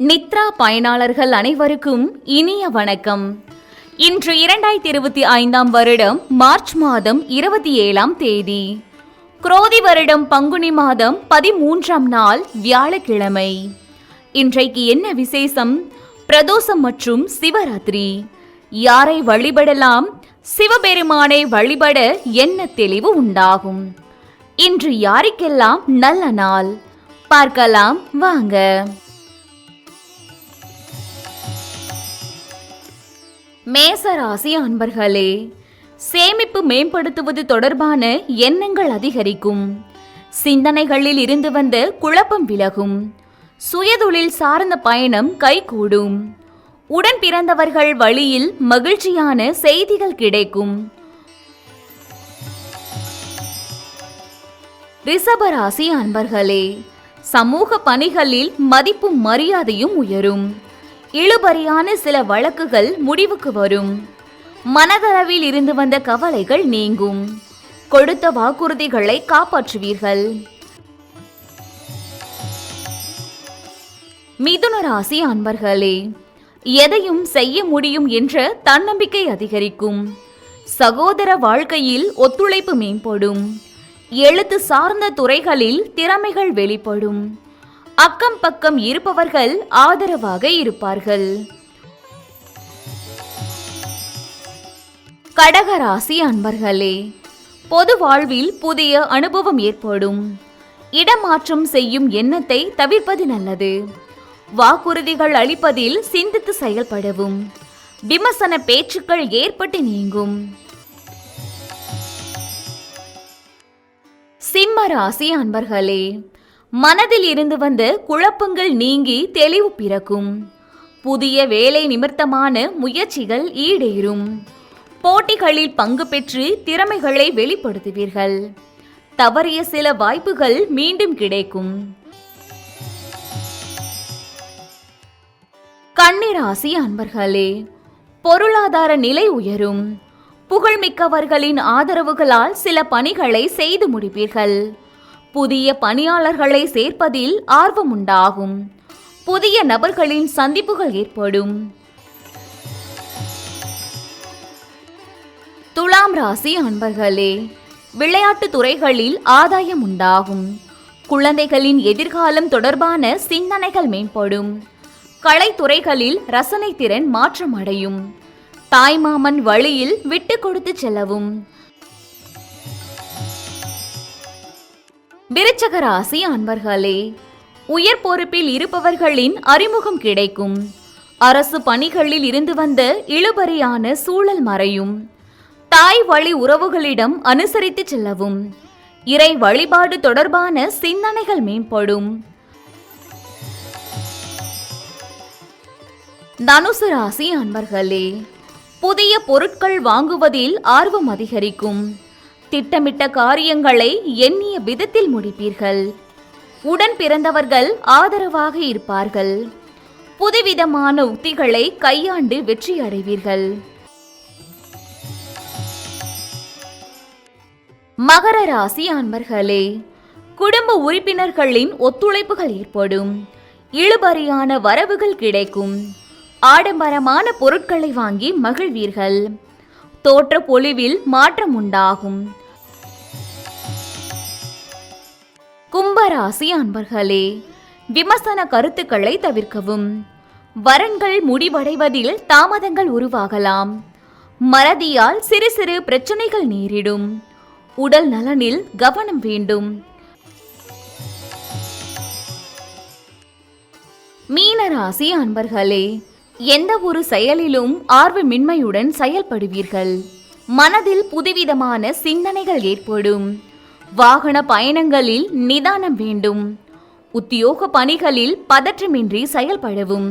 நித்ரா பயனாளர்கள் அனைவருக்கும் இனிய வணக்கம். இன்று இரண்டாயிரத்தி இருபத்தி ஐந்தாம் வருடம் மார்ச் மாதம் இருபத்தி ஏழாம் தேதி. குரோதி வருடம் பங்குனி மாதம் பதிமூன்றாம் நாள் வியாழக்கிழமை. இன்றைக்கு என்ன விசேஷம்? பிரதோஷம் மற்றும் சிவராத்திரி. யாரை வழிபடலாம்? சிவபெருமானை வழிபட என்ன தெளிவு உண்டாகும்? இன்று யாருக்கெல்லாம் நல்ல நாள்? பார்க்கலாம் வாங்க. மேசராசி அன்பர்களே சேமிப்பு மேம்படுத்துவது தொடர்பான எண்ணங்கள் அதிகரிக்கும். சிந்தனைகளில் இருந்து வந்த குழப்பம் விலகும். சுயதொழில் சார்ந்த பயணம் கைகூடும். உடன் பிறந்தவர்கள் வழியில் மகிழ்ச்சியான செய்திகள் கிடைக்கும். ரிஷபராசி அன்பர்களே சமூக பணிகளில் மதிப்பும் மரியாதையும் உயரும். இழுபறியான சில வழக்குகள் முடிவுக்கு வரும். மனதளவில் இருந்து வந்த கவலைகள் நீங்கும். கொடுத்த வாக்குறுதிகளை காப்பாற்றுவீர்கள். மிதுன ராசி அன்பர்களே எதையும் செய்ய முடியும் என்ற தன்னம்பிக்கை அதிகரிக்கும். சகோதர வாழ்க்கையில் ஒத்துழைப்பு மேம்படும். எழுத்து சார்ந்த துறைகளில் திறமைகள் வெளிப்படும். அக்கம் பக்கம் இருப்பவர்கள் ஆதரவாக இருப்பார்கள். கடகராசி அன்பர்களே பொது வாழ்வில் புதிய அனுபவம் ஏற்படும். இடமாற்றம் செய்யும் எண்ணத்தை தவிர்ப்பது நல்லது. வாக்குறுதிகள் அளிப்பதில் சிந்தித்து செயல்படவும். விமர்சன பேச்சுக்கள் ஏற்பட்டு நீங்கும். சிம்ம ராசி அன்பர்களே மனதில் இருந்து வந்த குழப்பங்கள் நீங்கி தெளிவு பிறக்கும். புதிய வேலை நிமித்தமான முயற்சிகள் ஈடேறும். போட்டிகளில் பங்கு பெற்று திறமைகளை வெளிப்படுத்துவீர்கள். தவறிய சில வாய்ப்புகள் மீண்டும் கிடைக்கும். கண்ணிராசி அன்பர்களே பொருளாதார நிலை உயரும். புகழ்மிக்கவர்களின் ஆதரவுகளால் சில பணிகளை செய்து முடிப்பீர்கள். புதிய பணியாளர்களை சேர்ப்பதில் ஆர்வம் உண்டாகும் புதிய நபர்களின் சந்திப்புகள் ஏற்படும். துலாம் ராசி அன்பர்களே விளையாட்டு துறைகளில் ஆதாயம் உண்டாகும். குழந்தைகளின் எதிர்காலம் தொடர்பான சிந்தனைகள் மேம்படும். கலைத்துறைகளில் ரசனை திறன் மாற்றம் அடையும் தாய்மாமன் வழியில் விட்டு கொடுத்து செல்லவும். விருச்சக ராசி அன்பர்களே உயர் பொறுப்பில் இருப்பவர்களின் அறிமுகம் கிடைக்கும். அரசு பணிகளில் இருந்து வந்த இழுபறியான சூழல் மறையும். தாய் வழி உறவுகளிடம் அனுசரித்து செல்லவும். இறை வழிபாடு தொடர்பான சிந்தனைகள் மேம்படும். தனுசு ராசி அன்பர்களே புதிய பொருட்கள் வாங்குவதில் ஆர்வம் அதிகரிக்கும். திட்டமிட்ட காரியங்களை எண்ணிய விதத்தில் முடிப்பீர்கள். உடன் பிறந்தவர்கள் ஆதரவாக இருப்பார்கள். புதுவிதமான உத்திகளை கையாண்டு வெற்றி அடைவீர்கள். மகர ராசி அன்பர்களே குடும்ப உறுப்பினர்களின் ஒத்துழைப்புகள் ஏற்படும். இழுபறியான வரவுகள் கிடைக்கும். ஆடம்பரமான பொருட்களை வாங்கி மகிழ்வீர்கள். தோற்ற பொலிவில் மாற்றம் உண்டாகும். கும்பராசி அன்பர்களே விமர்சன கருத்துக்களை தவிர்க்கவும். வரன்கள் முடிவடைவதில் தாமதங்கள் உருவாகலாம். மறதியால் சிறு சிறு பிரச்சனைகள் நேரிடும். உடல் நலனில் கவனம் வேண்டும். மீனராசி அன்பர்களே எந்த ஒரு செயலிலும் ஆர்வமின்மையுடன் செயல்படுவீர்கள். மனதில் புதுவிதமான சிந்தனைகள் ஏற்படும். வாகன பயணங்களில் நிதானம் வேண்டும். உத்தியோக பணிகளில் பதற்றமின்றி செயல்படவும்.